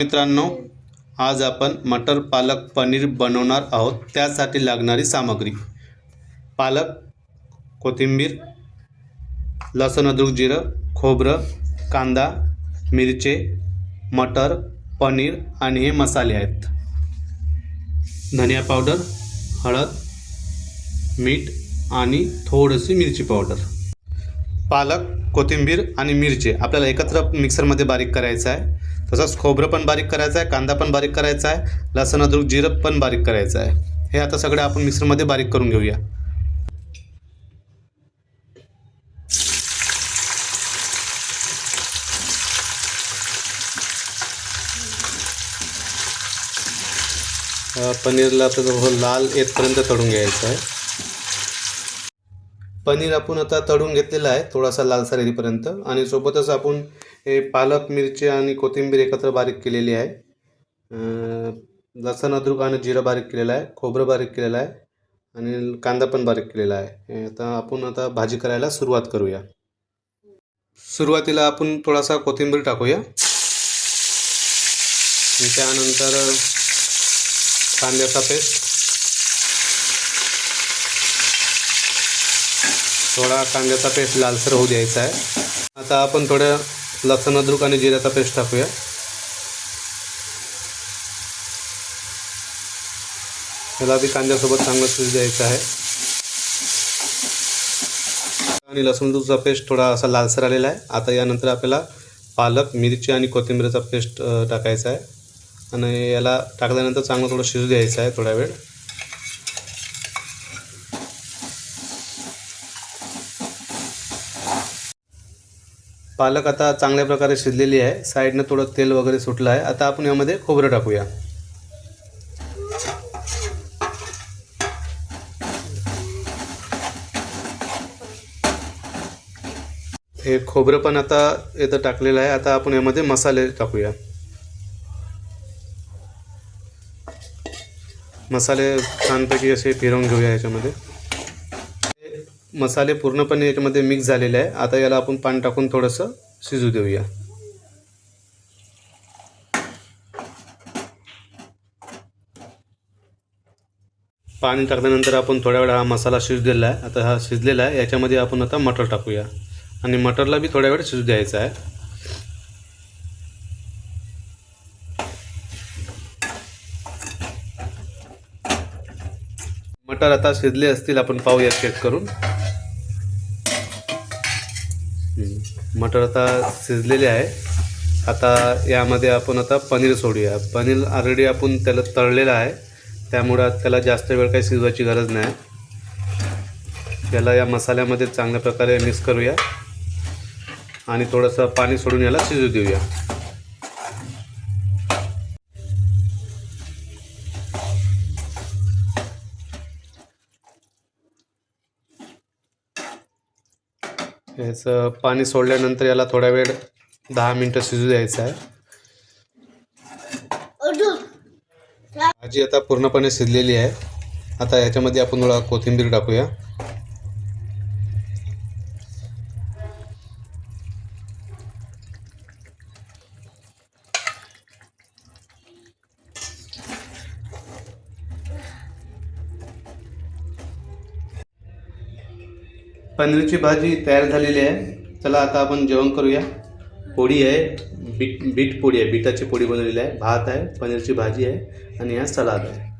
मित्रांनो आज आपण मटर पालक पनीर बनवणार आहोत. त्यासाठी लागणारी सामग्री. पालक कोथिंबीर लसूण अद्रक जिरं खोबरं कांदा मिरचे मटर पनीर आणि हे मसाले आहेत. धनिया पावडर हळद मीठ आणि थोडीशी मिरची पावडर. पालक कोथिंबीर आणि मिरचे आपल्याला एकत्र मिक्सरमध्ये बारीक करायचं आहे. तसंच खोबरं पण बारीक करायचं आहे कांदा पण बारीक करायचा आहे लसूण अद्रक जिरं पण बारीक करायचं आहे. हे आता सगळं आपण मिक्सरमध्ये बारीक करून घेऊया. पनीरला आता लाल येतपर्यंत तळून घ्यायचं आहे. पनीर आपण आता तळून घेतलेलं आहे थोडासा लालसर येईपर्यंत. आणि सोबतच आपण हे पालक मिरची आणि कोथिंबीर एकत्र बारीक केलेली आहे. लसण अद्रुक अद्रक आणि जिरं बारीक केलेलं आहे. खोबरं बारीक केलेलं आहे. आणि कांदा पण बारीक केलेला आहे. आता आपण आता भाजी करायला सुरुवात करूया. सुरुवातीला आपण थोडासा कोथिंबीर टाकूया. त्यानंतर कांद्याचा पेस्ट. थोडा कांद्याचा पेस्ट लालसर होऊ द्यायचा आहे. आता आपण थोडं लसण अद्रक आणि जिऱ्याचा पेस्ट टाकूया. त्याला आधी कांद्यासोबत चांगलं शिजू द्यायचं आहे. आणि लसूण अद्रकचा पेस्ट थोडा असा लालसर आलेला आहे. आता यानंतर आपल्याला पालक मिरची आणि कोथिंबीरचा पेस्ट टाकायचा आहे. आणि याला टाकल्यानंतर चांगलं थोडं शिजू द्यायचं आहे थोडा वेळ. पालक आता चांगल्या प्रकारे शिजलेली आहे. साईडनं थोडं तेल वगैरे सुटलं आहे. आता आपण यामध्ये खोबरं टाकूया. हे खोबरं पण आता इथं टाकलेलं आहे. आता आपण यामध्ये मसाले टाकूया. मसाले छानपैकी असे फिरवून घेऊया याच्यामध्ये. मसाले पूर्णपणे याच्यामध्ये मिक्स झालेले आहे. आता याला आपण पाणी टाकून थोडंसं शिजू देऊया. पाणी टाकल्यानंतर आपण थोड्या वेळा हा मसाला शिजू आहे. आता हा शिजलेला आहे. याच्यामध्ये आपण आता मटर टाकूया. आणि मटरला बी थोड्या वेळ शिजू द्यायचा आहे. मटर आता शिजले असतील आपण पाहूया चेक करून. मटर आता शिजलेले आहे. आता यामध्ये आपण आता पनीर सोडूया. पनीर ऑलरेडी आपण त्याला तळलेलं आहे. त्यामुळं त्याला जास्त वेळ काही शिजवायची गरज नाही. याला या मसाल्यामध्ये चांगल्या प्रकारे मिक्स करूया. आणि थोडंसं पाणी सोडून याला शिजू देऊया. याचं पाणी सोडल्यानंतर याला थोडा वेळ दहा मिनटं शिजू द्यायचं आहे. भाजी आता पूर्णपणे शिजलेली आहे. आता ह्याच्यामध्ये आपण थोडा कोथिंबीर टाकूया. पनीरची भाजी तयार झालेली आहे. चला आता आपण जेवण करूया. पोळी आहे. बीट बीट पोळी आहे. बीटाची पोळी बनवलेली आहे. भात आहे. पनीरची भाजी आहे. आणि हा सलाद आहे.